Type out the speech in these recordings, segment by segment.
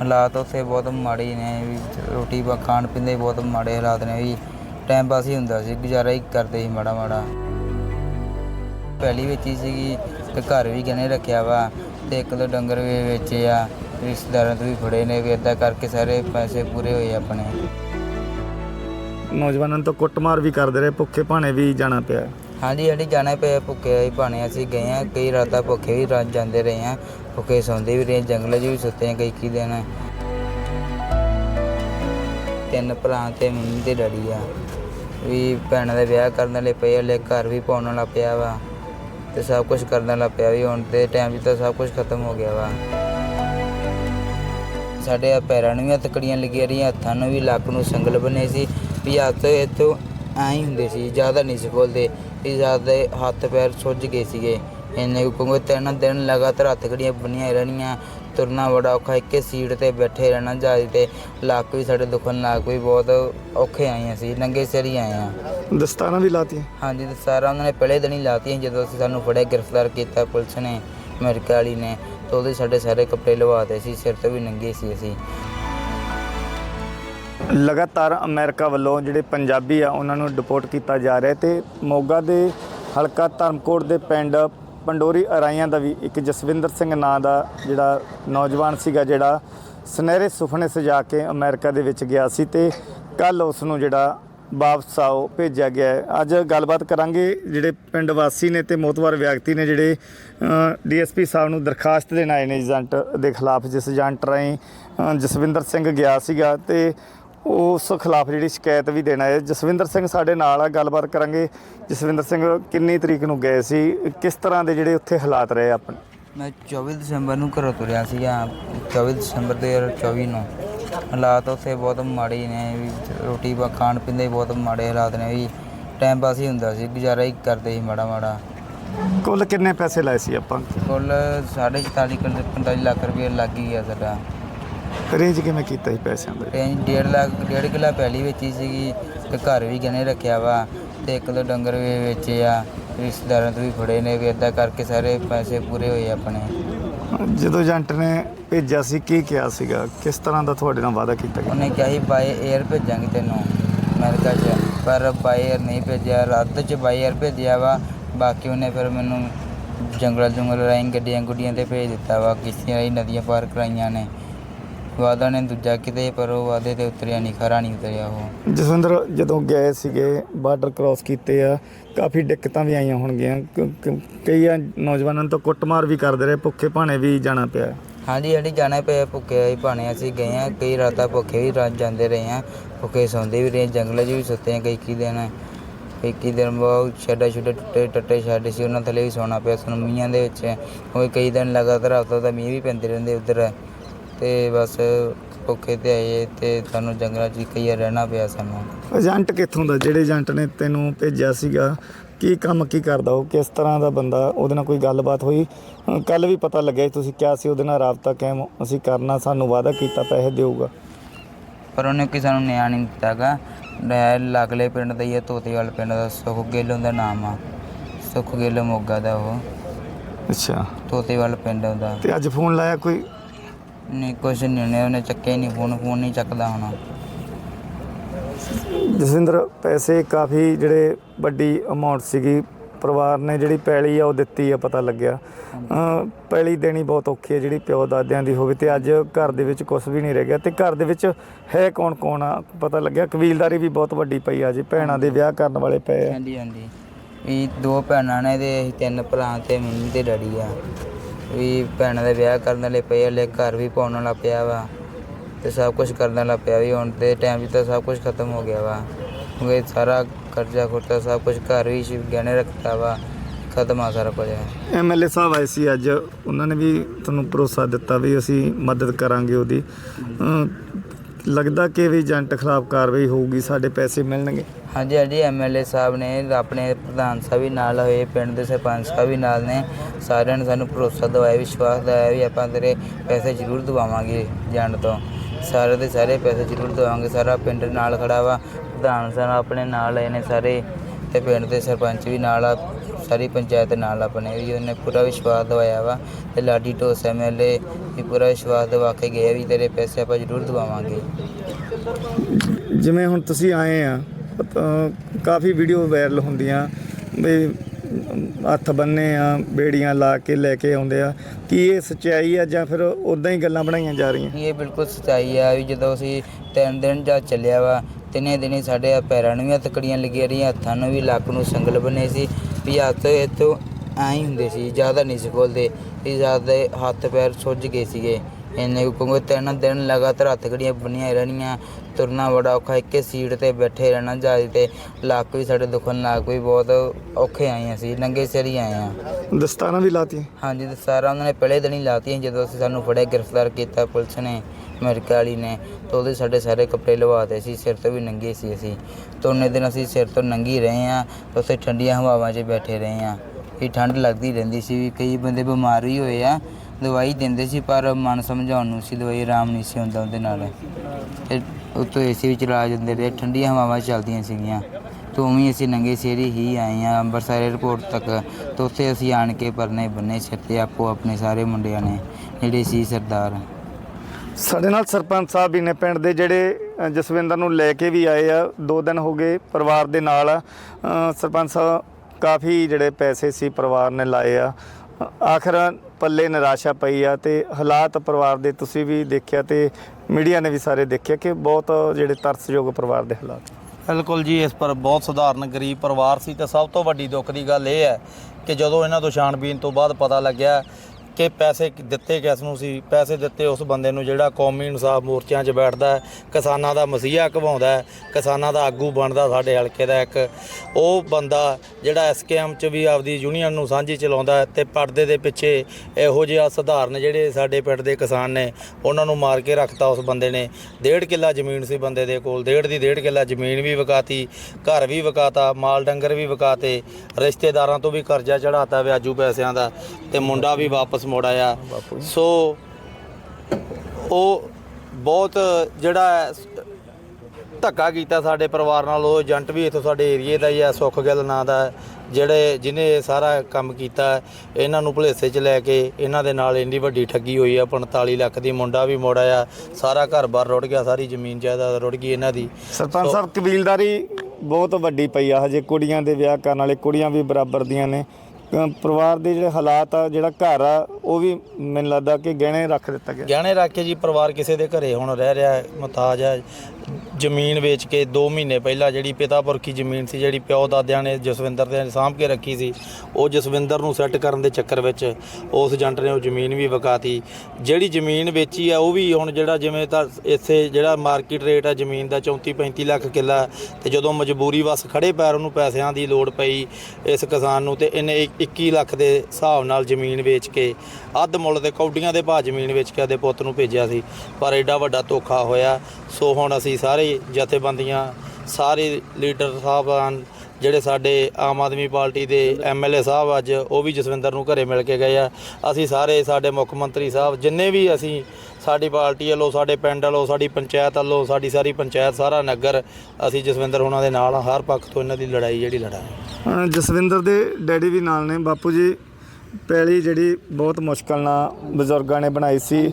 ਹਾਲਾਤ ਉੱਥੇ ਬਹੁਤ ਮਾੜੇ ਹੀ ਨੇ ਵੀ ਰੋਟੀ ਪਾ ਖਾਣ ਪੀਣ ਦੇ ਬਹੁਤ ਮਾੜੇ ਹਾਲਾਤ ਨੇ ਵੀ। ਟਾਈਮ ਪਾਸ ਹੀ ਹੁੰਦਾ ਸੀ, ਗੁਜ਼ਾਰਾ ਹੀ ਕਰਦੇ ਸੀ ਮਾੜਾ ਮਾੜਾ। ਪਹਿਲੀ ਵਿੱਚ ਸੀਗੀ ਤੇ ਘਰ ਵੀ ਕਹਿੰਦੇ ਰੱਖਿਆ ਵਾ ਤੇ ਇੱਕ ਦੋ ਡੰਗਰ ਵੀ ਵੇਚੇ ਆ, ਰਿਸ਼ਤੇਦਾਰਾਂ ਤੋਂ ਵੀ ਫੜੇ ਨੇ ਵੀ ਇਦਾਂ ਕਰਕੇ ਸਾਰੇ ਪੈਸੇ ਪੂਰੇ ਹੋਏ ਆਪਣੇ। ਨੌਜਵਾਨਾਂ ਨੂੰ ਤਾਂ ਕੁੱਟਮਾਰ ਵੀ ਕਰਦੇ ਰਹੇ, ਭੁੱਖੇ ਭਾਣੇ ਵੀ ਜਾਣਾ ਪਿਆ। ਹਾਂਜੀ ਹਾਂਜੀ ਜਾਣਾ ਪਿਆ ਭੁੱਖੇ ਹੀ ਭਾਣੇ, ਅਸੀਂ ਗਏ ਆ, ਕਈ ਰਾਤਾਂ ਭੁੱਖੇ ਵੀ ਰਾਤ ਜਾਂਦੇ ਰਹੇ ਆ, ਭੁੱਖੇ ਸੌਂਦੇ ਵੀ ਰਹੇ, ਜੰਗਲ 'ਚ ਵੀ ਸੁੱਤੇ ਆ ਕਈ ਕੀ ਦਿਨ। ਤਿੰਨ ਭਰਾ ਤੇ ਮੰਮੀ ਤੇ ਡੈਡੀ ਆ। ਵੀ ਭੈਣਾਂ ਦੇ ਵਿਆਹ ਕਰਨ ਵਾਲੇ ਪਏ ਹਲੇ ਘਰ ਵੀ ਪਾਉਣ ਵਾਲਾ ਪਿਆ ਵਾ, ਤੇ ਸਭ ਕੁਝ ਕਰਨ ਵਾਲਾ ਪਿਆ ਵੀ, ਹੁਣ ਤੇ ਟਾਈਮ 'ਚ ਤਾਂ ਸਭ ਕੁਝ ਖਤਮ ਹੋ ਗਿਆ ਵਾ। ਸਾਡੇ ਪੈਰਾਂ ਨੂੰ ਵੀ ਤਕੜੀਆਂ ਲੱਗੀਆਂ ਰਹੀਆਂ, ਹੱਥਾਂ ਨੂੰ ਵੀ ਲੱਕ ਨੂੰ ਸੰਗਲ ਬਣੇ ਸੀ, ਵੀ ਹੱਥ ਇੱਥੋਂ ਐਂ ਹੀ ਹੁੰਦੇ ਸੀ, ਜ਼ਿਆਦਾ ਨਹੀਂ ਸੀ ਖੋਲਦੇ। ਵੀ ਜ਼ਿਆਦਾ ਹੱਥ ਪੈਰ ਸੁੱਜ ਗਏ ਸੀਗੇ। ਇੰਨੇ ਕਿਉਂਕਿ ਤਿੰਨ ਦਿਨ ਲਗਾਤਾਰ ਹੱਥ ਕੜੀਆਂ ਬੰਨੀਆਂ ਰਹਿਣੀਆਂ ਤੁਰਨਾ ਬੜਾ ਔਖਾ ਇੱਕੇ ਸੀਟ ਤੇ ਬੈਠੇ ਰਹਿਣਾ ਜਹਾਜ਼ ਤੇ। ਲੱਕ ਵੀ ਸਾਡੇ ਦੁਖਣ ਲੱਗ ਪਈ ਬਹੁਤ ਔਖੇ ਆਏ ਅਸੀਂ ਨੰਗੇ ਸਿਰ ਹੀ ਆਏ ਆ ਦਸਤਾਨਾ ਵੀ ਲਾਤੀ ਹਾਂਜੀ ਤੇ ਸਾਰਾ ਉਹਨਾਂ ਨੇ ਪਹਿਲੇ ਦਿਨ ਹੀ ਲਾਤੀਆਂ ਜਦੋਂ ਅਸੀਂ ਸਾਨੂੰ ਫੜਿਆ ਗ੍ਰਿਫਤਾਰ ਕੀਤਾ ਪੁਲਿਸ ਨੇ ਅਮਰੀਕਾ ਵਾਲੀ ਨੇ ਤਾਂ ਉਹਦੇ ਸਾਡੇ ਸਾਰੇ ਕੱਪੜੇ ਲਵਾਤੇ ਸੀ ਸਿਰ ਤੋਂ ਵੀ ਨੰਗੇ ਸੀ ਅਸੀਂ। ਲਗਾਤਾਰ ਅਮਰੀਕਾ ਵੱਲੋਂ ਜਿਹੜੇ ਪੰਜਾਬੀ ਆ, ਉਹਨਾਂ ਨੂੰ ਡਿਪੋਰਟ ਕੀਤਾ ਜਾ ਰਿਹਾ ਤੇ ਮੋਗਾ ਦੇ ਹਲਕਾ ਧਰਮਕੋਟ ਦੇ ਪਿੰਡ ਪੰਡੋਰੀ ਅਰਾਈਆਂ ਦਾ ਵੀ ਇੱਕ ਜਸਵਿੰਦਰ ਸਿੰਘ ਨਾਂ ਦਾ ਜਿਹੜਾ ਨੌਜਵਾਨ ਸੀਗਾ, ਜਿਹੜਾ ਸੁਨਹਿਰੇ ਸੁਪਨੇ ਸਜਾ ਕੇ ਅਮਰੀਕਾ ਦੇ ਵਿੱਚ ਗਿਆ ਸੀ ਤੇ ਕੱਲ ਉਸ ਨੂੰ ਜਿਹੜਾ ਵਾਪਸ ਆਓ ਭੇਜਿਆ ਗਿਆ ਹੈ। ਅੱਜ ਗੱਲਬਾਤ ਕਰਾਂਗੇ ਜਿਹੜੇ ਪਿੰਡ ਵਾਸੀ ਨੇ ਤੇ ਮੋਤਵਾਰ ਵਿਅਕਤੀ ਨੇ ਜਿਹੜੇ ਡੀਐਸਪੀ ਸਾਹਿਬ ਨੂੰ ਦਰਖਾਸਤ ਦੇਣ ਆਏ ਨੇ ਏਜੰਟ ਦੇ ਖਿਲਾਫ, ਜਿਸ ਏਜੰਟ ਰਾਹੀਂ ਜਸਵਿੰਦਰ ਸਿੰਘ ਗਿਆ ਸੀਗਾ ਤੇ ਉਸ ਖਿਲਾਫ ਜਿਹੜੀ ਸ਼ਿਕਾਇਤ ਵੀ ਦੇਣਾ ਹੈ। ਜਸਵਿੰਦਰ ਸਿੰਘ ਸਾਡੇ ਨਾਲ ਆ ਗੱਲਬਾਤ ਕਰਾਂਗੇ। ਜਸਵਿੰਦਰ ਸਿੰਘ ਕਿੰਨੀ ਤਰੀਕ ਨੂੰ ਗਏ ਸੀ? ਕਿਸ ਤਰ੍ਹਾਂ ਦੇ ਜਿਹੜੇ ਉੱਥੇ ਹਾਲਾਤ ਰਹੇ ਆਪਣੇ? ਮੈਂ 24 ਦਸੰਬਰ ਨੂੰ ਘਰੋਂ ਤੁਰਿਆ ਸੀਗਾ। 24 ਦਸੰਬਰ ਦੇ 24 ਨੂੰ। ਹਾਲਾਤ ਉੱਥੇ ਬਹੁਤ ਮਾੜੇ ਨੇ। ਵੀ ਰੋਟੀ ਪਾ ਖਾਣ ਪੀਣ ਦੇ ਬਹੁਤ ਮਾੜੇ ਹਾਲਾਤ ਨੇ। ਵੀ ਟਾਈਮ ਪਾਸ ਹੀ ਹੁੰਦਾ ਸੀ। ਗੁਜ਼ਾਰਾ ਹੀ ਕਰਦੇ ਸੀ ਮਾੜਾ ਮਾੜਾ। ਕੁੱਲ ਕਿੰਨੇ ਪੈਸੇ ਲਾਏ ਸੀ ਆਪਾਂ? ਕੁੱਲ 44 ਕੁ 45 ਲੱਖ ਰੁਪਏ ਲੱਗ ਗਿਆ ਸਾਡਾ। ਰੇਂਜ ਕਿਵੇਂ ਕੀਤਾ ਸੀ ਪੈਸਿਆਂ ਦਾ? ਰੇਂਜ 1.5 ਲੱਖ 1.5 ਕਿੱਲਾ ਪਹਿਲੀ ਵੇਚੀ ਸੀਗੀ ਤੇ ਘਰ ਵੀ ਗਹਿਣੇ ਰੱਖਿਆ ਵਾ ਤੇ ਇੱਕ ਦੋ ਡੰਗਰ ਵੀ ਵੇਚੇ ਆ ਰਿਸ਼ਤੇਦਾਰਾਂ ਤੋਂ ਵੀ ਫੜੇ ਨੇ ਵੀ ਇਦਾਂ ਕਰਕੇ ਸਾਰੇ ਪੈਸੇ ਪੂਰੇ ਹੋਏ ਆਪਣੇ। ਜਦੋਂ ਏਜੰਟ ਨੇ ਭੇਜਿਆ ਸੀ ਕੀ ਕਿਹਾ ਸੀਗਾ? ਕਿਸ ਤਰ੍ਹਾਂ ਦਾ ਤੁਹਾਡੇ ਨਾਲ ਵਾਅਦਾ ਕੀਤਾ ਗਿਆ? ਉਹਨੇ ਕਿਹਾ ਸੀ ਬਾਏ 에ਅਰ ਭੇਜਾਂਗੇ ਤੈਨੂੰ। ਅਮਰੀਕਾ 'ਚ ਪਰ ਬਾਏ 에ਅਰ ਨਹੀਂ ਭੇਜਿਆ ਰਾਤ 'ਚ ਬਾਏ 에ਅਰ ਭੇਜਿਆ ਵਾ। ਬਾਕੀ ਉਹਨੇ ਫਿਰ ਮੈਨੂੰ ਜੰਗਲਾਂ ਜੰਗਲ ਰਾਹੀਂ ਗੱਡੀਆਂ ਗੁੱਡੀਆਂ ਤੇ ਭੇਜ ਦਿੱਤਾ ਵਾ ਕਿਸ਼ਤੀਆਂ ਰਾਹੀਂ ਨਦੀਆਂ ਪਾਰ ਕਰਾਈਆਂ ਨੇ। ਵਾਦਾ ਨੇ ਦੂਜਾ ਕਿਤੇ ਪਰ ਉਹ ਵਾਦੇ ਤੇ ਉਤਰਿਆ ਨਹੀਂ ਖਰਾ ਨਹੀਂ ਉਤਰਿਆ ਉਹ। ਜਸਵਿੰਦਰ ਜਦੋਂ ਗਏ ਸੀਗੇ ਬਾਰਡਰ ਕ੍ਰਾਸ ਕੀਤੇ ਆ ਕਾਫੀ ਦਿੱਕਤਾਂ ਵੀ ਆਈਆਂ ਹੋਣਗੀਆਂ। ਕ- ਕ- ਕਈ ਆ ਨੌਜਵਾਨਾਂ ਨੂੰ ਤਾਂ ਕੁੱਟਮਾਰ ਵੀ ਕਰਦੇ ਰਹੇ ਭੁੱਖੇ ਭਾਣੇ ਵੀ ਜਾਣਾ ਪਿਆ। ਹਾਂਜੀ ਹਾਂਜੀ ਜਾਣਾ ਪਿਆ ਭੁੱਖੇ ਹੀ ਭਾਣੇ ਅਸੀਂ ਗਏ ਆ। ਕਈ ਰਾਤਾਂ ਭੁੱਖੇ ਵੀ ਰਾਤ ਜਾਂਦੇ ਰਹੇ ਆ। ਭੁੱਖੇ ਸੌਂਦੇ ਵੀ ਰਹੇ ਜੰਗਲ 'ਚ ਵੀ ਸੁੱਤੇ ਆ ਕਈ ਕੀ ਦਿਨ। ਕਈ ਕੀ ਦਿਨ ਬਹੁਤ ਛੱਡਾ ਛੁੱਡੇ ਟੁੱਟੇ ਟੱਟੇ ਛੱਡ ਸੀ ਉਹਨਾਂ ਥੱਲੇ ਵੀ ਸੌਣਾ ਪਿਆ ਸਾਨੂੰ ਮੀਂਹਾਂ ਦੇ ਵਿੱਚ। ਉਹ ਕਈ ਦਿਨ ਲਗਾਤਾਰ ਹਫ਼ਤਾ ਦਾ ਮੀਂਹ ਵੀ ਪੈਂਦੇ ਰਹਿੰਦੇ ਉਧਰ। ਤੇ ਬਸ ਭੁੱਖੇ ਤੇ ਆਏ ਤੇ ਸਾਨੂੰ ਜੰਗਲਾਂ 'ਚ ਕਈ ਵਾਰ ਰਹਿਣਾ ਪਿਆ ਸਾਨੂੰ। ਏਜੰਟ ਕਿੱਥੋਂ ਦਾ? ਜਿਹੜੇ ਏਜੰਟ ਨੇ ਤੈਨੂੰ ਭੇਜਿਆ ਸੀਗਾ ਕੀ ਕੰਮ ਕੀ ਕਰਦਾ ਉਹ? ਕਿਸ ਤਰ੍ਹਾਂ ਦਾ ਬੰਦਾ? ਉਹਦੇ ਨਾਲ ਕੋਈ ਗੱਲਬਾਤ ਹੋਈ? ਕੱਲ ਵੀ ਪਤਾ ਲੱਗਿਆ ਸੀ ਤੁਸੀਂ ਕਿਹਾ ਸੀ ਉਹਦੇ ਨਾਲ ਰਾਬਤਾ ਕਾਇਮ ਅਸੀਂ ਕਰਨਾ ਸਾਨੂੰ ਵਾਅਦਾ ਕੀਤਾ ਪੈਸੇ ਦੇਊਗਾ। ਪਰ ਉਹਨੇ ਕਿਸੇ ਨੂੰ ਨਿਆਂ ਨਹੀਂ ਦਿੱਤਾਗਾ ਲਾਗਲੇ ਪਿੰਡ ਦਾ ਹੀ ਹੈ ਤੋਤੇਵਾਲ ਪਿੰਡ ਦਾ ਸੁਖ ਗਿੱਲ ਉਹਦਾ ਨਾਮ ਆ। ਸੁਖ ਗਿੱਲ ਮੋਗਾ ਦਾ ਉਹ। ਅੱਛਾ। ਤੋਤੇਵਾਲ ਪਿੰਡ ਉਹਦਾ ਤੇ ਅੱਜ ਫੋਨ ਲਾਇਆ ਕੋਈ? ਨਹੀਂ ਕੁਛ ਨਹੀਂ ਉਹਨੇ ਉਹਨੇ ਚੱਕਿਆ ਹੀ ਨਹੀਂ ਫੋਨ ਫੋਨ ਨਹੀਂ ਚੱਕਦਾ ਹੁਣ। ਜਸਵਿੰਦਰ ਪੈਸੇ ਕਾਫੀ ਜਿਹੜੇ ਵੱਡੀ ਅਮਾਉਂਟ ਸੀਗੀ ਪਰਿਵਾਰ ਨੇ ਜਿਹੜੀ ਪੈਲੀ ਆ ਉਹ ਦਿੱਤੀ ਆ ਪਤਾ ਲੱਗਿਆ। ਅ, ਪੈਲੀ ਦੇਣੀ ਬਹੁਤ ਔਖੀ ਹੈ ਜਿਹੜੀ ਪਿਓ ਦਾਦਿਆਂ ਦੀ ਹੋਵੇ ਤੇ ਅੱਜ ਘਰ ਦੇ ਵਿੱਚ ਕੁਝ ਵੀ ਨਹੀਂ ਰਹਿ ਗਿਆ। ਤੇ ਘਰ ਦੇ ਵਿੱਚ ਹੈ ਕੌਣ ਕੌਣ ਆ? ਪਤਾ ਲੱਗਿਆ ਕਬੀਲਦਾਰੀ ਵੀ ਬਹੁਤ ਵੱਡੀ ਪਈ ਆ ਜੀ। ਭੈਣਾਂ ਦੇ ਵਿਆਹ ਕਰਨ ਵਾਲੇ ਪਏ ਆ। ਹਾਂਜੀ ਹਾਂਜੀ। ਵੀ ਦੋ ਭੈਣਾਂ ਨੇ ਤੇ ਅਸੀਂ ਤਿੰਨ ਭਰਾ ਤੇ ਮੰਮੀ ਤੇ ਡੈਡੀ ਆ। ਵੀ ਭੈਣਾਂ ਦੇ ਵਿਆਹ ਕਰਨ ਵਾਲੇ ਪਏ ਹਲੇ ਘਰ ਵੀ ਪਾਉਣ ਵਾਲਾ ਪਿਆ ਵਾ ਤੇ ਸਭ ਕੁਝ ਕਰਨ ਵਾਲਾ ਪਿਆ ਵੀ, ਹੁਣ ਤੇ ਟਾਈਮ 'ਚ ਤਾਂ ਸਭ ਕੁਝ ਖਤਮ ਹੋ ਗਿਆ ਵਾ। ਕਿਉਂਕਿ ਸਾਰਾ ਕਰਜ਼ਾ ਖੁਰਜ਼ਾ ਸਭ ਕੁਝ ਘਰ ਵੀ ਸੀ ਗਹਿਣੇ ਰੱਖਤਾ ਵਾ, ਖਤਮ ਆ ਸਾਰਾ ਕੁਝ। ਐਮਐਲਏ ਸਾਹਿਬ ਆਏ ਸੀ ਅੱਜ, ਉਹਨਾਂ ਨੇ ਵੀ ਤੁਹਾਨੂੰ ਭਰੋਸਾ ਦਿੱਤਾ ਵੀ ਅਸੀਂ ਮਦਦ ਕਰਾਂਗੇ ਉਹਦੀ। ਲੱਗਦਾ ਕਿ ਵੀ ਏਜੰਟ ਖਿਲਾਫ ਕਾਰਵਾਈ ਹੋਊਗੀ, ਸਾਡੇ ਪੈਸੇ ਮਿਲਣਗੇ। ਹਾਂਜੀ ਹਾਂਜੀ ਐਮਐਲਏ ਸਾਹਿਬ ਨੇ, ਆਪਣੇ ਪ੍ਰਧਾਨ ਸਾਹਿਬ ਵੀ ਨਾਲ ਹੋਏ, ਪਿੰਡ ਦੇ ਸਰਪੰਚ ਸਾਹਿਬ ਵੀ ਨਾਲ ਨੇ, ਸਾਰਿਆਂ ਨੇ ਸਾਨੂੰ ਭਰੋਸਾ ਦਿਵਾਇਆ, ਵਿਸ਼ਵਾਸ ਦਿਵਾਇਆ ਵੀ ਆਪਾਂ ਤੇਰੇ ਪੈਸੇ ਜ਼ਰੂਰ ਦਵਾਵਾਂਗੇ ਜਾਣ ਤੋਂ। ਸਾਰੇ ਦੇ ਸਾਰੇ ਪੈਸੇ ਜ਼ਰੂਰ ਦਵਾਵਾਂਗੇ, ਸਾਰਾ ਪਿੰਡ ਨਾਲ ਖੜਾ ਵਾ, ਪ੍ਰਧਾਨ ਸਾਹਿਬ ਆਪਣੇ ਨਾਲ ਆਏ ਨੇ ਸਾਰੇ, ਤੇ ਪਿੰਡ ਦੇ ਸਰਪੰਚ ਵੀ ਨਾਲ ਆ ਸਾਰੀ ਪੰਚਾਇਤ ਨਾਲ ਆਪਣੇ ਵੀ ਉਹਨੇ ਪੂਰਾ ਵਿਸ਼ਵਾਸ ਦਿਵਾਇਆ ਵਾ ਤੇ ਲਾਡੀ ਢੋਸ ਐਮਐਲਏ ਵੀ ਪੂਰਾ ਵਿਸ਼ਵਾਸ ਦਿਵਾ ਕੇ ਗਏ ਵੀ ਤੇਰੇ ਪੈਸੇ ਆਪਾਂ ਜ਼ਰੂਰ ਦਵਾਵਾਂਗੇ। ਜਿਵੇਂ ਹੁਣ ਤੁਸੀਂ ਆਏ ਆ ਕਾਫੀ ਵੀਡੀਓ ਵਾਇਰਲ ਹੁੰਦੀਆਂ ਵੀ ਹੱਥ ਬੰਨੇ ਆ ਬੇੜੀਆਂ ਲਾ ਕੇ ਲੈ ਕੇ ਆਉਂਦੇ ਆ। ਕੀ ਇਹ ਸੱਚਾਈ ਆ ਜਾਂ ਫਿਰ ਉਦਾਂ ਹੀ ਗੱਲਾਂ ਬਣਾਈਆਂ ਜਾ ਰਹੀਆਂ? ਇਹ ਬਿਲਕੁਲ ਸੱਚਾਈ ਆ ਵੀ ਜਦੋਂ ਅਸੀਂ ਤਿੰਨ ਦਿਨ ਜਾ ਚੱਲਿਆ ਵਾ ਤਿੰਨੇ ਦਿਨੀ ਸਾਡੇ ਪੈਰਾਂ ਨੂੰ ਵੀ ਹੱਥਕੜੀਆਂ ਲੱਗੀਆਂ ਰਹੀਆਂ ਹੱਥਾਂ ਨੂੰ ਵੀ ਲੱਕ ਨੂੰ ਸੰਗਲ ਬਣੇ ਸੀ। ਵੀ ਹੱਥ ਇੱਥੋਂ ਐਂ ਹੀ ਹੁੰਦੇ ਸੀ, ਜ਼ਿਆਦਾ ਨਹੀਂ ਸੀ ਖੋਲਦੇ ਵੀ ਜ਼ਿਆਦਾ ਹੱਥ ਪੈਰ ਸੁੱਜ ਗਏ ਸੀਗੇ। ਇੰਨੇ ਕੁ ਕਿਉਂਕਿ ਤਿੰਨ ਦਿਨ ਲਗਾਤਾਰ ਹੱਥਕੜੀਆਂ ਬਣੀਆਂ ਰਹਿਣੀਆਂ ਤੁਰਨਾ ਬੜਾ ਔਖਾ ਇੱਕੇ ਸੀਟ ਤੇ ਬੈਠੇ ਰਹਿਣਾ ਜਹਾਜ਼ ਤੇ ਲੱਕ ਵੀ ਸਾਡੇ ਦੁਖਣ ਲੱਗ ਪਈ ਬਹੁਤ ਔਖੇ ਆਏ ਅਸੀਂ ਨੰਗੇ ਸਿਰ ਹੀ ਆਏ ਆ ਦਸਤਾਨਾ ਵੀ ਲਾਤੀ ਹਾਂਜੀ ਤੇ ਸਾਰਾ ਉਹਨਾਂ ਨੇ ਪਹਿਲੇ ਦਿਨ ਹੀ ਲਾਤੀਆਂ ਜਦੋਂ ਅਸੀਂ ਸਾਨੂੰ ਫੜਿਆ ਗ੍ਰਿਫਤਾਰ ਕੀਤਾ ਪੁਲਿਸ ਨੇ ਅਮਰੀਕਾ ਵਾਲੀ ਨੇ ਤਾਂ ਉਹਦੇ ਸਾਡੇ ਸਾਰੇ ਕੱਪੜੇ ਲਵਾਤੇ ਸੀ ਸਿਰ ਤੋਂ ਵੀ ਨੰਗੇ ਸੀ ਅਸੀਂ। ਤਾਂ ਉਹਨੇ ਦਿਨ ਅਸੀਂ ਸਿਰ ਤੋਂ ਨੰਗੀ ਰਹੇ ਆ ਤਾਂ ਉੱਥੇ ਠੰਡੀਆਂ ਹਵਾਵਾਂ 'ਚ ਬੈਠੇ ਰਹੇ ਆ ਵੀ ਠੰਡ ਲੱਗਦੀ ਰਹਿੰਦੀ ਸੀ ਵੀ ਕਈ ਬੰਦੇ ਬਿਮਾਰ ਵੀ ਹੋਏ ਆ ਦਵਾਈ ਦਿੰਦੇ ਸੀ, ਪਰ ਮਨ ਸਮਝਾਉਣ ਨੂੰ ਸੀ, ਦਵਾਈ ਆਰਾਮ ਨਹੀਂ ਸੀ ਹੁੰਦਾ ਉਹਦੇ ਨਾਲ। ਤੇ ਉੱਤੋਂ ਏਸੀ ਵੀ ਚਲਾ ਜਾਂਦੇ ਰਹੇ, ਠੰਡੀਆਂ ਹਵਾਵਾਂ ਚੱਲਦੀਆਂ ਸੀਗੀਆਂ। ਤੋਂ ਉਵੇਂ ਅਸੀਂ ਨੰਗੇ ਸਿਰ ਹੀ ਆਏ ਆ ਅੰਮ੍ਰਿਤਸਰ 에ਅਰਪੋਰਟ ਤੱਕ। ਤੇ ਉੱਥੇ ਅਸੀਂ ਆਣ ਕੇ ਪਰਨੇ ਬੰਨੇ ਸਿਰ ਤੇ, ਆਪੋ ਆਪਣੇ ਸਾਰੇ ਮੁੰਡਿਆਂ ਨੇ, ਜਿਹੜੇ ਸੀ ਸਰਦਾਰ। ਸਾਡੇ ਨਾਲ ਸਰਪੰਚ ਸਾਹਿਬ ਵੀ ਨੇ ਪਿੰਡ ਦੇ ਜਿਹੜੇ ਜਸਵਿੰਦਰ ਨੂੰ ਲੈ ਕੇ ਵੀ ਆਏ ਆ। ਦੋ ਦਿਨ ਹੋ ਗਏ ਪਰਿਵਾਰ ਦੇ ਨਾਲ। ਸਰਪੰਚ ਸਾਹਿਬ ਕਾਫੀ ਜਿਹੜੇ ਪੈਸੇ ਸੀ, ਪਰਿਵਾਰ ਨੇ ਲਾਏ ਆ। ਆਖਰ ਪੱਲੇ ਨਿਰਾਸ਼ਾ ਪਈ ਆ ਤੇ ਹਾਲਾਤ ਪਰਿਵਾਰ ਦੇ ਤੁਸੀਂ ਵੀ ਦੇਖਿਆ ਤੇ ਮੀਡੀਆ ਨੇ ਵੀ ਸਾਰੇ ਦੇਖਿਆ ਕਿ ਬਹੁਤ ਜਿਹੜੇ ਤਰਸਯੋਗ ਪਰਿਵਾਰ ਦੇ ਹਾਲਾਤ। ਬਿਲਕੁਲ ਜੀ, ਇਸ ਪਰ ਬਹੁਤ ਸਧਾਰਨ ਗਰੀਬ ਪਰਿਵਾਰ ਸੀ ਤੇ ਸਭ ਤੋਂ ਵੱਡੀ ਦੁੱਖ ਦੀ ਗੱਲ ਇਹ ਹੈ ਕਿ ਜਦੋਂ ਇਹਨਾਂ ਤੋਂ ਛਾਣਬੀਨ ਤੋਂ ਬਾਅਦ ਪਤਾ ਲੱਗਿਆ ਕਿ ਪੈਸੇ ਦਿੱਤੇ ਕਿਸ ਨੂੰ ਸੀ ਪੈਸੇ ਦਿੱਤੇ ਉਸ ਬੰਦੇ ਨੂੰ ਜਿਹੜਾ ਕੌਮੀ ਇਨਸਾਫ ਮੋਰਚਿਆਂ 'ਚ ਬੈਠਦਾ ਹੈ, ਕਿਸਾਨਾਂ ਦਾ ਮਸੀਹਾ ਘਵਾਉਂਦਾ ਹੈ, ਕਿਸਾਨਾਂ ਦਾ ਆਗੂ ਬਣਦਾ ਸਾਡੇ ਹਲਕੇ ਦਾ ਇੱਕ ਉਹ ਬੰਦਾ ਜਿਹੜਾ ਐਸਕੇਐਮ 'ਚ ਵੀ ਆਪਦੀ ਯੂਨੀਅਨ ਨੂੰ ਸਾਂਝੀ ਚਲਾਉਂਦਾ ਹੈ ਤੇ ਪਰਦੇ ਦੇ ਪਿੱਛੇ ਇਹੋ ਜਿਹਾ ਸਧਾਰਨ ਜਿਹੜੇ ਸਾਡੇ ਪਿੰਡ ਦੇ ਕਿਸਾਨ ਨੇ ਉਹਨਾਂ ਨੂੰ ਮਾਰ ਕੇ ਰੱਖਤਾ ਉਸ ਬੰਦੇ ਨੇ। ਡੇਢ ਕਿੱਲਾ ਜ਼ਮੀਨ ਸੀ ਬੰਦੇ ਦੇ ਕੋਲ ਡੇਢ ਦੀ ਡੇਢ ਕਿੱਲਾ ਜ਼ਮੀਨ ਵੀ ਵਿਕਾਤੀ ਘਰ ਵੀ ਵਿਕਾਤਾ ਮਾਲ ਡੰਗਰ ਵੀ ਵਿਕਾਤੇ ਰਿਸ਼ਤੇਦਾਰਾਂ ਤੋਂ ਵੀ ਕਰਜ਼ਾ ਚੜਾਤਾ ਵਿਆਜੂ ਪੈਸਿਆਂ ਦਾ ਤੇ ਮੁੰਡਾ ਵੀ ਵਾਪਸ ਮੁੜ ਆਇਆ ਸੋ ਉਹ ਬਹੁਤ ਜਿਹੜਾ ਧੱਕਾ ਕੀਤਾ ਸਾਡੇ ਪਰਿਵਾਰ ਨਾਲ ਉਹ ਏਜੰਟ ਵੀ ਇੱਥੋਂ ਸਾਡੇ ਏਰੀਏ ਦਾ ਹੀ ਆ ਸੁੱਖ ਗਿੱਲ ਨਾਂ ਦਾ ਜਿਹੜੇ ਜਿਨੇ ਸਾਰਾ ਕੰਮ ਕੀਤਾ ਇਹਨਾਂ ਨੂੰ ਭੁਲੇਸੇ 'ਚ ਲੈ ਕੇ ਇਹਨਾਂ ਦੇ ਨਾਲ ਇੰਨੀ ਵੱਡੀ ਠੱਗੀ ਹੋਈ ਆ 45 ਲੱਖ ਦੀ ਮੁੰਡਾ ਵੀ ਮੋੜ ਆਇਆ ਸਾਰਾ ਘਰ-ਬਾਰ ਰੁੜ ਗਿਆ ਸਾਰੀ ਜ਼ਮੀਨ ਜਾਇਦਾਦ ਰੁੜ ਗਈ ਇਹਨਾਂ ਦੀ। ਸਰਪੰਚ ਸਾਹਿਬ ਕਬੀਲਦਾਰੀ ਬਹੁਤ ਵੱਡੀ ਪਈ ਆ ਹਜੇ ਕੁੜੀਆਂ ਦੇ ਵਿਆਹ ਕਰਨ ਵਾਲੇ ਕੁੜੀਆਂ ਵੀ ਬਰਾਬਰ ਦੀਆਂ ਨੇ। ਪਰਿਵਾਰ ਦੇ ਜਿਹੜੇ ਹਾਲਾਤ ਆ ਜਿਹੜਾ ਘਰ ਆ ਉਹ ਵੀ ਮੈਨੂੰ ਲੱਗਦਾ ਕਿ ਗਹਿਣੇ ਰੱਖ ਦਿੱਤਾ ਗਿਆ। ਗਹਿਣੇ ਰੱਖ ਕੇ ਜੀ ਪਰਿਵਾਰ ਕਿਸੇ ਦੇ ਘਰੇ ਹੁਣ ਰਹਿ ਰਿਹਾ ਹੈ, ਮੁਹਤਾਜ ਹੈ। ਜ਼ਮੀਨ ਵੇਚ ਕੇ 2 ਮਹੀਨੇ ਪਹਿਲਾਂ ਜਿਹੜੀ ਪਿਤਾ ਪੁਰਖੀ ਜ਼ਮੀਨ ਸੀ, ਜਿਹੜੀ ਪਿਓ ਦਾਦਿਆਂ ਨੇ ਜਸਵਿੰਦਰ ਦੇ ਨੇ ਸਾਂਭ ਕੇ ਰੱਖੀ ਸੀ, ਉਹ ਜਸਵਿੰਦਰ ਨੂੰ ਸੈੱਟ ਕਰਨ ਦੇ ਚੱਕਰ ਵਿੱਚ ਉਸ ਏਜੰਟ ਨੇ ਉਹ ਜ਼ਮੀਨ ਵੀ ਵਿਕਾਤੀ। ਜਿਹੜੀ ਜ਼ਮੀਨ ਵੇਚੀ ਆ, ਉਹ ਵੀ ਹੁਣ ਜਿਹੜਾ ਜਿਵੇਂ ਤਾਂ ਇੱਥੇ ਜਿਹੜਾ ਮਾਰਕੀਟ ਰੇਟ ਆ ਜ਼ਮੀਨ ਦਾ 34 35 ਲੱਖ ਕਿੱਲਾ, ਤੇ ਜਦੋਂ ਮਜਬੂਰੀ ਵਸ ਖੜੇ ਪੈਰ ਉਹਨੂੰ ਪੈਸਿਆਂ ਦੀ ਲੋੜ ਪਈ ਇਸ ਕਿਸਾਨ ਨੂੰ, ਤੇ ਇਹਨੇ ਇੱਕ- 21 ਲੱਖ ਦੇ ਹਿਸਾਬ ਨਾਲ ਜ਼ਮੀਨ ਵੇਚ ਕੇ ਅੱਧ ਮੁੱਲ ਤੇ ਕੌਡੀਆਂ ਦੇ ਭਾਅ ਜ਼ਮੀਨ ਵੇਚ ਕੇ ਆਦੇ ਪੁੱਤ ਨੂੰ ਭੇਜਿਆ ਸੀ, ਪਰ ਐਡਾ ਵੱਡਾ ਧੋਖਾ ਹੋਇਆ। ਸੋ ਹੁਣ ਅਸੀਂ ਸਾਰੇ ਜਥੇਬੰਦੀਆਂ, ਸਾਰੇ ਲੀਡਰ ਸਾਹਿਬ ਹਨ, ਜਿਹੜੇ ਸਾਡੇ ਆਮ ਆਦਮੀ ਪਾਰਟੀ ਦੇ ਐਮਐਲਏ ਸਾਹਿਬ ਅੱਜ, ਉਹ ਵੀ ਜਸਵਿੰਦਰ ਨੂੰ ਘਰੇ ਮਿਲ ਕੇ ਗਏ ਆ। ਅਸੀਂ ਸਾਰੇ ਸਾਡੇ ਮੁੱਖ ਮੰਤਰੀ ਸਾਹਿਬ, ਜਿੰਨੇ ਵੀ ਅਸੀਂ ਸਾਡੀ ਪਾਰਟੀ ਵੱਲੋਂ, ਸਾਡੇ ਪਿੰਡ ਵੱਲੋਂ, ਸਾਡੀ ਪੰਚਾਇਤ ਵੱਲੋਂ, ਸਾਡੀ ਸਾਰੀ ਪੰਚਾਇਤ, ਸਾਰਾ ਨਗਰ, ਅਸੀਂ ਜਸਵਿੰਦਰ ਹੋਣਾ ਦੇ ਨਾਲ ਆ, ਹਰ ਪੱਖ ਤੋਂ ਇਹਨਾਂ ਦੀ ਲੜਾਈ ਜਿਹੜੀ ਲੜਾਂਗੇ। ਜਸਵਿੰਦਰ ਦੇ ਡੈਡੀ ਵੀ ਨਾਲ ਨੇ, ਬਾਪੂ ਜੀ ਪਹਿਲੀ ਜਿਹੜੀ ਬਹੁਤ ਮੁਸ਼ਕਲ ਨਾਲ ਬਜ਼ੁਰਗਾਂ ਨੇ ਬਣਾਈ ਸੀ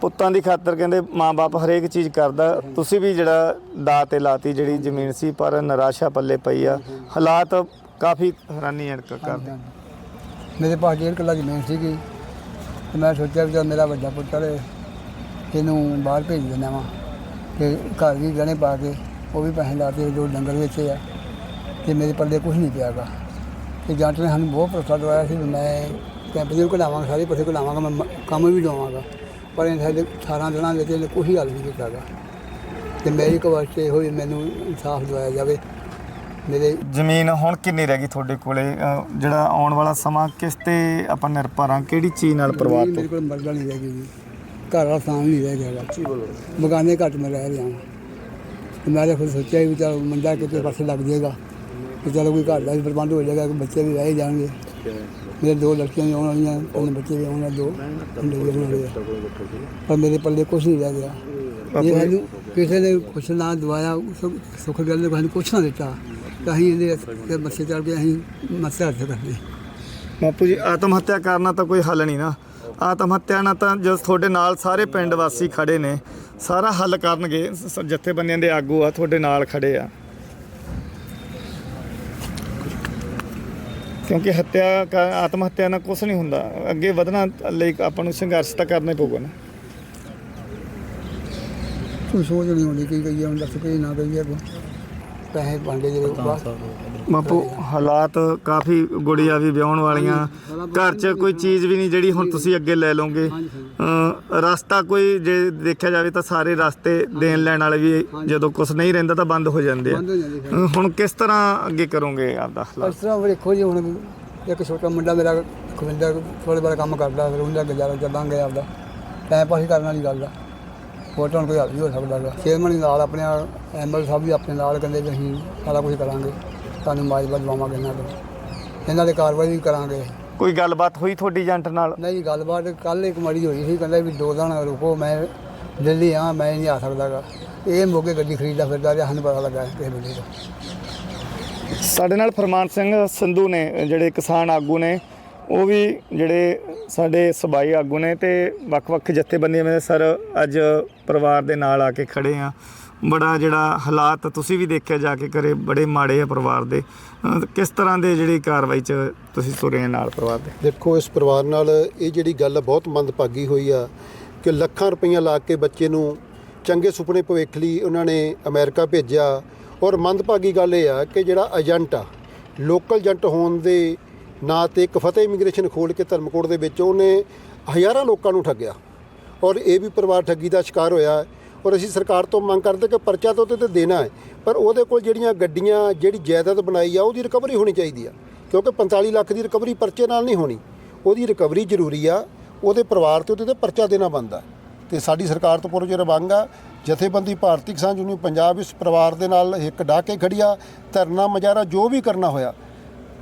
ਪੁੱਤਾਂ ਦੀ ਖਾਤਰ ਕਹਿੰਦੇ ਮਾਂ-ਬਾਪ ਹਰੇਕ ਚੀਜ਼ ਕਰਦਾ। ਤੁਸੀਂ ਵੀ ਜਿਹੜਾ ਦਾ ਤੇ ਲਾਤੀ ਜਿਹੜੀ ਜ਼ਮੀਨ ਸੀ, ਪਰ ਨਿਰਾਸ਼ਾ ਪੱਲੇ ਪਈ ਆ। ਹਾਲਾਤ ਕਾਫੀ ਹੈਰਾਨੀ ਹੈਰਾਨੀਜਨਕ ਕਰਦੇ। ਮੇਰੇ ਪਾਸ ਡੇਢ ਕਿੱਲਾ ਜ਼ਮੀਨ ਸੀਗੀ। ਤੇ ਮੈਂ ਸੋਚਿਆ ਵੀ ਚੱਲ ਮੇਰਾ ਵੱਡਾ ਪੁੱਤਰ ਹੈ ਇਹਨੂੰ ਬਾਹਰ ਭੇਜ ਦਿੰਦਾ ਵਾਂ। ਤੇ ਘਰ ਵੀ ਗਹਿਣੇ ਪਾ ਕੇ ਉਹ ਵੀ ਪੈਸੇ ਲਾ ਕੇ ਦੋ ਡੰਗਰ ਵੇਚੇ ਆ। ਤੇ ਮੇਰੇ ਪੱਲੇ ਕੁਝ ਨਹੀਂ ਪਿਆਗਾ। ਤੇ ਜੰਟ ਨੇ ਸਾਨੂੰ ਬਹੁਤ ਭਰੋਸਾ ਦਵਾਇਆ ਸੀ ਮੈਂ ਕੈਂਪ ਨੂੰ ਕਢਾਵਾਂਗਾ, ਸਾਰੇ ਪਾਸੇ ਕਢਾਵਾਂਗਾ, ਮੈਂ ਕੰਮ ਵੀ ਦਵਾਵਾਂਗਾ ਪਰ ਇਹ ਸਾਡੇ 18 ਦਿਨਾਂ ਵਿੱਚ ਇਹਨੇ ਕੋਈ ਹੱਲ ਨਹੀਂ ਕੀਤਾਗਾ ਤੇ ਮੇਰੀ ਕਵਾਸਤ ਇਹ ਹੋਈ ਮੈਨੂੰ ਇਨਸਾਫ ਦਵਾਇਆ ਜਾਵੇ। ਮੇਰੇ ਜ਼ਮੀਨ ਹੁਣ ਕਿੰਨੀ ਰਹਿ ਗਈ ਤੁਹਾਡੇ ਕੋਲੇ? ਜਿਹੜਾ ਆਉਣ ਵਾਲਾ ਸਮਾਂ ਕਿਸ ਤੇ ਆਪਾਂ ਨਿਰਭਰ ਹਾਂ? ਕਿਹੜੀ ਚੀਜ਼ ਨਾਲ ਪਰਿਵਾਰ ਮੇਰੇ ਤੋਂ? ਕੋਲ ਮਰਦਾ ਨਹੀਂ ਰਹਿ ਗਈ ਜੀ। ਘਰ ਵਾਲਾ ਸਾਂ ਨਹੀਂ ਰਹਿ ਗਿਆ ਗਾ ਬਗਾਨੇ ਘੱਟ ਮੈਂ ਰਹਿ ਰਿਹਾ ਹਾਂ। ਤੇ ਮੈਂ ਤਾਂ ਫਿਰ ਸੋਚਿਆ ਵੀ ਚਲ ਮੁੰਡਾ ਕਿਤੇ ਪਾਸੇ ਲੱਗ ਜਾਏਗਾ। ਤੇ ਚਲੋ ਕੋਈ ਘਰ ਦਾ ਵੀ ਪ੍ਰਬੰਧ ਹੋ ਜਾਏਗਾ ਕਿ ਬੱਚੇ ਵੀ ਰਹਿ ਜਾਣਗੇ। ਮੇਰੇ ਦੋ ਲੜਕੀਆਂ ਵੀ ਆਉਣ ਵਾਲੀਆਂ ਤਿੰਨ ਬੱਚੇ ਵੀ ਆਉਣ ਵਾਲੇ ਦੋ ਮੁੰਡੇ ਵੀ ਆਉਣ ਵਾਲੇ ਆ। ਪਰ ਮੇਰੇ ਪੱਲੇ ਕੁਝ ਨਹੀਂ ਰਹਿ ਗਿਆ। ਜੇ? ਸਾਨੂੰ ਕਿਸੇ ਨੇ ਕੁਛ ਨਾ ਦਵਾਇਆ ਸੁ- ਸੁੱਖ ਗੱਲ ਨੇ ਕਿਸੇ ਨੇ ਕੁਛ ਨਾ ਦਿੱਤਾ। ਤਾਂ ਅਸੀਂ ਇਹਦੇ ਤੇ ਮੱਸੇ ਚੜ ਕੇ ਅਸੀਂ ਮੱਸੇ ਹੱਥ ਕਰਦੇ ਬਾਪੂ ਜੀ ਆਤਮ ਹੱਤਿਆ ਕਰਨਾ ਤਾਂ ਕੋਈ ਹੱਲ ਨਹੀਂ ਨਾ। ਆਤਮ ਹੱਤਿਆ ਨਾਲ ਤਾਂ ਜੋ ਤੁਹਾਡੇ ਨਾਲ ਸਾਰੇ ਪਿੰਡ ਵਾਸੀ ਖੜੇ ਨੇ ਸਾਰਾ ਹੱਲ ਕਰਨਗੇ ਸ- ਸ- ਜਥੇਬੰਦੀਆਂ ਦੇ ਆਗੂ ਆ ਤੁਹਾਡੇ ਨਾਲ ਖੜੇ ਆ। ਕਿਉਂਕਿ ਹੱਤਿਆ ਕਾ- ਆਤਮ ਹੱਤਿਆ ਨਾਲ ਕੁਝ ਨਹੀਂ ਹੁੰਦਾ। ਅੱਗੇ ਵਧਣਾ ਲਈ ਆਪਾਂ ਨੂੰ ਸੰਘਰਸ਼ ਤਾਂ ਕਰਨਾ ਹੀ ਪਊਗਾ ਨਾ। ਕੋਈ ਸੋਚ ਨਹੀਂ ਹੁੰਦੀ ਕੀ ਕਹੀਏ, ਹੁਣ ਦੱਸ ਕੇ ਨਾ ਕਹੀਏ ਅੱਗੋਂ। ਪੈਸੇ ਪਾਂਡੇ ਜਿਹੜੇ ਬਾਪੂ ਹਾਲਾਤ ਕਾਫੀ ਗੁੜੀਆ ਵੀ ਵਿਆਹਣ ਵਾਲੀਆਂ। ਘਰ 'ਚ ਕੋਈ ਚੀਜ਼ ਵੀ ਨਹੀਂ ਜਿਹੜੀ ਹੁਣ ਤੁਸੀਂ ਅੱਗੇ ਲੈ ਲਓਗੇ। ਅ, ਰਸਤਾ ਕੋਈ ਜੇ ਦੇਖਿਆ ਜਾਵੇ ਤਾਂ ਸਾਰੇ ਰਸਤੇ ਦੇਣ ਲੈਣ ਵਾਲੇ ਵੀ ਜਦੋਂ ਕੁਝ ਨਹੀਂ ਰਹਿੰਦਾ ਤਾਂ ਬੰਦ ਹੋ ਜਾਂਦੇ ਆ। ਬੰਦ ਹੋ ਜਾਂਦੇ ਫਿਰ। ਅ, ਹੁਣ ਕਿਸ ਤਰ੍ਹਾਂ ਅੱਗੇ ਕਰੋਗੇ ਆਪਦਾ ਇਸ ਹਾਲਾਤ ਤਰ੍ਹਾਂ ਵੇਖੋ ਜੀ ਹੁਣ ਇੱਕ ਛੋਟਾ ਮੁੰਡਾ ਮੇਰਾ ਖਵਿੰਦਰ ਥੋੜੇ ਬਾਰ ਕੰਮ ਕਰਦਾ ਫਿਰ ਉਹਦਾ ਗੁਜ਼ਾਰਾ ਚੱਲਾਂਗੇ ਆਪਦਾ। ਟਾਈਮ ਪਾਸ ਕਰਨ ਵਾਲੀ ਗੱਲ ਆ। ਹੋਰ ਤਾਂ ਕੋਈ ਹੱਲ ਨਹੀਂ ਹੋ ਸਕਦਾ ਗਾ ਚੇਅਰਮੈਨ ਨਾਲ ਆਪਣੇ ਐਮਐਲ ਸਾਹਿਬ ਵੀ ਆਪਣੇ ਨਾਲ ਕਹਿੰਦੇ ਵੀ ਅਸੀਂ ਸਾਰਾ ਕੁਝ ਕਰਾਂਗੇ। ਤੁਹਾਨੂੰ ਮਾਜਬਾ ਦਵਾਵਾਂਗੇ ਇਹਨਾਂ ਤੋਂ। ਇਹਨਾਂ ਦੇ ਕਾਰਵਾਈ ਵੀ ਕਰਾਂਗੇ। ਕੋਈ ਗੱਲਬਾਤ ਹੋਈ ਤੁਹਾਡੀ ਏਜੰਟ ਨਾਲ? ਨਹੀਂ ਗੱਲਬਾਤ ਕੱਲ ਇੱਕ ਮਾੜੀ ਹੋਈ ਸੀ ਕਹਿੰਦਾ ਵੀ ਦੋ ਦਿਨ ਰੁਕੋ ਮੈਂ ਦਿੱਲੀ ਆ ਮੈਂ ਨਹੀਂ ਆ ਸਕਦਾਗਾ ਇਹ ਮੋਗੇ ਗੱਡੀ ਖਰੀਦਦਾ ਫਿਰਦਾ ਰਿਹਾ ਸਾਨੂੰ ਪਤਾ ਲੱਗਾ ਕਿਸੇ ਬੰਦੇ ਦਾ। ਸਾਡੇ ਨਾਲ ਫਰਮਾਨ ਸਿੰਘ ਸੰਧੂ ਨੇ ਜਿਹੜੇ ਕਿਸਾਨ ਆਗੂ ਨੇ ਉਹ ਵੀ ਜਿਹੜੇ ਸਾਡੇ ਸਬਾਈ ਆਗੂ ਨੇ ਤੇ ਵੱਖ-ਵੱਖ ਜਥੇਬੰਦੀਆਂ ਦੇ ਸਰ ਅੱਜ ਪਰਿਵਾਰ ਦੇ ਨਾਲ ਆ ਕੇ ਖੜੇ ਆ। ਬੜਾ ਜਿਹੜਾ ਹਾਲਾਤ ਤੁਸੀਂ ਵੀ ਦੇਖਿਆ ਜਾ ਕੇ ਕਰੇ ਬੜੇ ਮਾੜੇ ਆ ਪਰਿਵਾਰ ਦੇ। ਕਿਸ ਤਰ੍ਹਾਂ ਦੇ ਜਿਹੜੀ ਕਾਰਵਾਈ ਚ ਤੁਸੀਂ ਤੁਰੇ ਨਾਲ ਪਰਿਵਾਰ ਦੇ? ਦੇਖੋ, ਇਸ ਪਰਿਵਾਰ ਨਾਲ ਇਹ ਜਿਹੜੀ ਗੱਲ ਬਹੁਤ ਮੰਦਭਾਗੀ ਹੋਈ ਆ ਕਿ ਲੱਖਾਂ ਰੁਪਈਆ ਲਾ ਕੇ ਬੱਚੇ ਨੂੰ ਚੰਗੇ ਸੁਪਨੇ ਭਵਿੱਖ ਲਈ ਉਹਨਾਂ ਨੇ ਅਮਰੀਕਾ ਭੇਜਿਆ। ਔਰ ਮੰਦਭਾਗੀ ਗੱਲ ਇਹ ਆ ਕਿ ਜਿਹੜਾ ਏਜੰਟ ਆ, ਲੋਕਲ ਏਜੰਟ ਹੋਣ ਦੇ ਨਾਂ ਤੇ ਇੱਕ ਫਤਿਹ ਇਮੀਗ੍ਰੇਸ਼ਨ ਖੋਲ ਕੇ ਧਰਮਕੋਟ ਦੇ ਵਿੱਚ ਉਹਨੇ ਹਜ਼ਾਰਾਂ ਲੋਕਾਂ ਨੂੰ ਠੱਗਿਆ। ਔਰ ਇਹ ਵੀ ਪਰਿਵਾਰ ਠੱਗੀ ਦਾ ਸ਼ਿਕਾਰ ਹੋਇਆ। ਔਰ ਅਸੀਂ ਸਰਕਾਰ ਤੋਂ ਮੰਗ ਕਰਦੇ ਕਿ ਪਰਚਾ ਤਾਂ ਉਹਦੇ ਤੇ ਦੇਣਾ ਹੈ, ਪਰ ਉਹਦੇ ਕੋਲ ਜਿਹੜੀਆਂ ਗੱਡੀਆਂ, ਜਿਹੜੀ ਜਾਇਦਾਦ ਬਣਾਈ ਆ, ਉਹਦੀ ਰਿਕਵਰੀ ਹੋਣੀ ਚਾਹੀਦੀ ਆ। ਕਿਉਂਕਿ 45 ਲੱਖ ਦੀ ਰਿਕਵਰੀ ਪਰਚੇ ਨਾਲ ਨਹੀਂ ਹੋਣੀ। ਉਹਦੀ ਰਿਕਵਰੀ ਜ਼ਰੂਰੀ ਆ, ਉਹਦੇ ਪਰਿਵਾਰ ਤੇ ਉਹਦੇ ਤੇ ਪਰਚਾ ਦੇਣਾ ਬਣਦਾ ਤੇ ਸਾਡੀ ਸਰਕਾਰ ਤੋਂ ਪੁਰਜਰ ਮੰਗ ਆ, ਜਥੇਬੰਦੀ ਭਾਰਤੀ ਕਿਸਾਨ ਯੂਨੀਅਨ ਪੰਜਾਬ ਇਸ ਪਰਿਵਾਰ ਦੇ ਨਾਲ ਇੱਕ ਡਾਹ ਕੇ ਖੜੀ ਆ। ਧਰਨਾ ਮਜਾਰਾ ਜੋ ਵੀ ਕਰਨਾ ਹੋਇਆ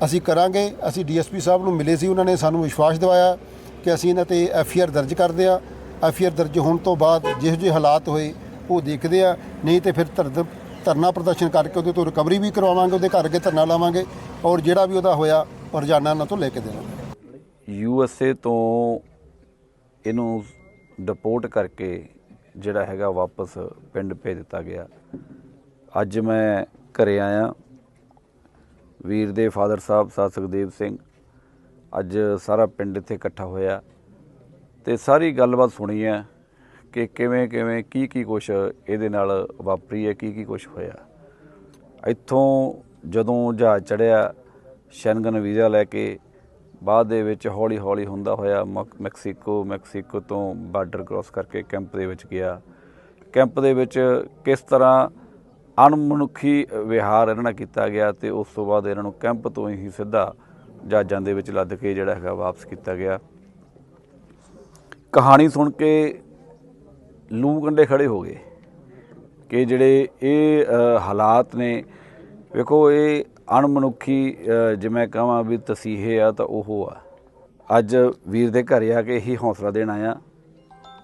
ਅਸੀਂ ਕਰਾਂਗੇ। ਅਸੀਂ ਡੀਐਸਪੀ ਸਾਹਿਬ ਨੂੰ ਮਿਲੇ ਸੀ, ਉਹਨਾਂ ਨੇ ਸਾਨੂੰ ਵਿਸ਼ਵਾਸ ਦਿਵਾਇਆ ਕਿ ਅਸੀਂ ਇਹਨਾਂ ਤੇ ਐਫਆਈਆਰ ਦਰਜ ਕਰਦੇ ਆ ਐਫਆਈਆਰ ਦਰਜ ਹੋਣ ਤੋਂ ਬਾਅਦ ਜਿਹੋ ਜਿਹੇ ਹਾਲਾਤ ਹੋਏ, ਉਹ ਦੇਖਦੇ ਆ। ਨਹੀਂ ਤੇ ਫਿਰ ਧਰ- ਧਰਨਾ ਪ੍ਰਦਰਸ਼ਨ ਕਰਕੇ ਉਹਦੇ ਤੋਂ ਰਿਕਵਰੀ ਵੀ ਕਰਵਾਵਾਂਗੇ, ਉਹਦੇ ਘਰ ਅੱਗੇ ਧਰਨਾ ਲਾਵਾਂਗੇ ਔਰ ਜਿਹੜਾ ਵੀ ਉਹਦਾ ਹੋਇਆ, ਉਹ ਰੋਜ਼ਾਨਾ ਉਹਨਾਂ ਤੋਂ ਲੈ ਕੇ ਦੇਵਾਂਗੇ। ਯੂ ਐਸ ਏ ਤੋਂ ਇਹਨੂੰ ਡਿਪੋਰਟ ਕਰਕੇ ਜਿਹੜਾ ਹੈਗਾ ਵਾਪਸ ਪਿੰਡ ਭੇਜ ਦਿੱਤਾ ਗਿਆ। ਅੱਜ ਮੈਂ ਘਰੇ ਆਇਆ। ਵੀਰ ਦੇ ਫਾਦਰ ਸਾਹਿਬ ਸਾਧ ਸੁਖਦੇਵ ਸਿੰਘ। ਅੱਜ ਸਾਰਾ ਪਿੰਡ ਇੱਥੇ ਇਕੱਠਾ ਹੋਇਆ। ਤੇ ਸਾਰੀ ਗੱਲਬਾਤ ਸੁਣੀ ਹੈ ਕਿ ਕਿਵੇਂ ਕਿਵੇਂ, ਕੀ ਕੀ ਕੁਛ ਇਹਦੇ ਨਾਲ ਵਾਪਰੀ ਹੈ, ਕੀ ਕੀ ਕੁਛ ਹੋਇਆ। ਇੱਥੋਂ ਜਦੋਂ ਜਹਾਜ਼ ਚੜਿਆ, ਸ਼ੈਨਗਨ ਵੀਜ਼ਾ ਲੈ ਕੇ, ਬਾਅਦ ਦੇ ਵਿੱਚ ਹੌਲੀ ਹੌਲੀ ਹੁੰਦਾ ਹੋਇਆ, ਮਕ- ਮੈਕਸੀਕੋ ਮੈਕਸੀਕੋ ਤੋਂ ਬਾਰਡਰ ਕ੍ਰਾਸ ਕਰਕੇ ਕੈਂਪ ਦੇ ਵਿੱਚ ਗਿਆ। ਕੈਂਪ ਦੇ ਵਿੱਚ ਕਿਸ ਤਰ੍ਹਾਂ ਅਣਮਨੁੱਖੀ ਵਿਹਾਰ ਇਹਨਾਂ ਨਾਲ ਕੀਤਾ ਗਿਆ ਤੇ ਉਸ ਤੋਂ ਬਾਅਦ ਇਹਨਾਂ ਨੂੰ ਕੈਂਪ ਤੋਂ ਹੀ ਸਿੱਧਾ ਜਹਾਜ਼ਾਂ ਦੇ ਵਿੱਚ ਲੱਦ ਕੇ ਜਿਹੜਾ ਹੈਗਾ ਵਾਪਸ ਕੀਤਾ ਗਿਆ। ਕਹਾਣੀ ਸੁਣ ਕੇ ਲੂ ਕੰਡੇ ਖੜੇ ਹੋ ਗਏ ਕਿ ਜਿਹੜੇ ਇਹ ਹਾਲਾਤ ਨੇ ਵੇਖੋ ਇਹ ਅਣਮਨੁੱਖੀ ਅ, ਜਿਵੇਂ ਕਹਾਂ ਵੀ ਤਸੀਹੇ ਆ ਤਾਂ ਉਹ ਆ। ਅੱਜ ਵੀਰ ਦੇ ਘਰ ਆ ਕੇ ਇਹੀ ਹੌਸਲਾ ਦੇਣ ਆਇਆ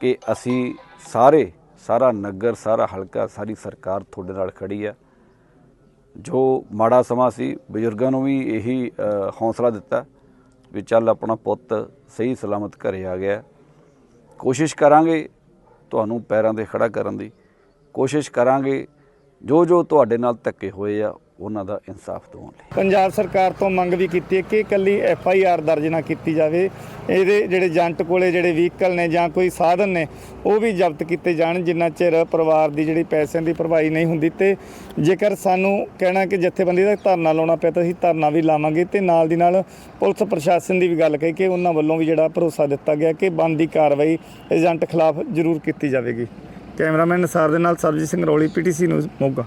ਕਿ ਅਸੀਂ ਸਾਰੇ ਸਾਰਾ ਨਗਰ ਸਾਰਾ ਹਲਕਾ ਸਾਰੀ ਸਰਕਾਰ ਤੁਹਾਡੇ ਨਾਲ ਖੜੀ ਆ ਜੋ ਮਾੜਾ ਸਮਾਂ ਸੀ ਬਜ਼ੁਰਗਾਂ ਨੂੰ ਵੀ ਇਹੀ ਅ, ਹੌਸਲਾ ਦਿੱਤਾ ਵੀ ਚੱਲ ਆਪਣਾ ਪੁੱਤ ਸਹੀ ਸਲਾਮਤ ਘਰੇ ਆ ਗਿਆ। ਕੋਸ਼ਿਸ਼ ਕਰਾਂਗੇ ਤੁਹਾਨੂੰ ਪੈਰਾਂ ਤੇ ਖੜਾ ਕਰਨ ਦੀ। ਕੋਸ਼ਿਸ਼ ਕਰਾਂਗੇ ਜੋ ਜੋ ਤੁਹਾਡੇ ਨਾਲ ਧੱਕੇ ਹੋਏ ਆ ਉਹਨਾਂ ਦਾ ਇਨਸਾਫ ਦਿਵਾਉਣ ਲਈ। ਪੰਜਾਬ ਸਰਕਾਰ ਤੋਂ ਮੰਗ ਵੀ ਕੀਤੀ ਹੈ ਕਿ ਇਕੱਲੀ ਐਫ ਆਈ ਆਰ ਦਰਜ ਨਾ ਕੀਤੀ ਜਾਵੇ। ਇਹਦੇ ਜਿਹੜੇ ਏਜੰਟ ਕੋਲੇ ਜਿਹੜੇ ਵਹੀਕਲ ਨੇ ਜਾਂ ਕੋਈ ਸਾਧਨ ਨੇ, ਉਹ ਵੀ ਜ਼ਬਤ ਕੀਤੇ ਜਾਣ, ਜਿੰਨਾ ਚਿਰ ਪਰਿਵਾਰ ਦੀ ਜਿਹੜੀ ਪੈਸਿਆਂ ਦੀ ਭਰਵਾਈ ਨਹੀਂ ਹੁੰਦੀ ਤੇ ਜੇਕਰ ਸਾਨੂੰ ਕਹਿਣਾ ਕਿ ਜਥੇਬੰਦੀ ਦਾ ਧਰਨਾ ਲਾਉਣਾ ਪਿਆ ਤਾਂ ਅਸੀਂ ਧਰਨਾ ਵੀ ਲਾਵਾਂਗੇ ਤੇ ਨਾਲ ਦੀ ਨਾਲ ਪੁਲਿਸ ਪ੍ਰਸ਼ਾਸਨ ਦੀ ਵੀ ਗੱਲ ਕਹੀ ਕਿ ਉਹਨਾਂ ਵੱਲੋਂ ਵੀ ਜਿਹੜਾ ਭਰੋਸਾ ਦਿੱਤਾ ਗਿਆ ਕਿ ਬਣਦੀ ਕਾਰਵਾਈ ਏਜੰਟ ਖਿਲਾਫ ਜ਼ਰੂਰ ਕੀਤੀ ਜਾਵੇਗੀ। ਕੈਮਰਾਮੈਨ ਨਸਾਰ ਦੇ ਨਾਲ ਸਰਜੀਤ ਸਿੰਘ ਰੌਲੀ ਪੀਟੀਸੀ ਨਿਊਜ਼, ਮੋਗਾ।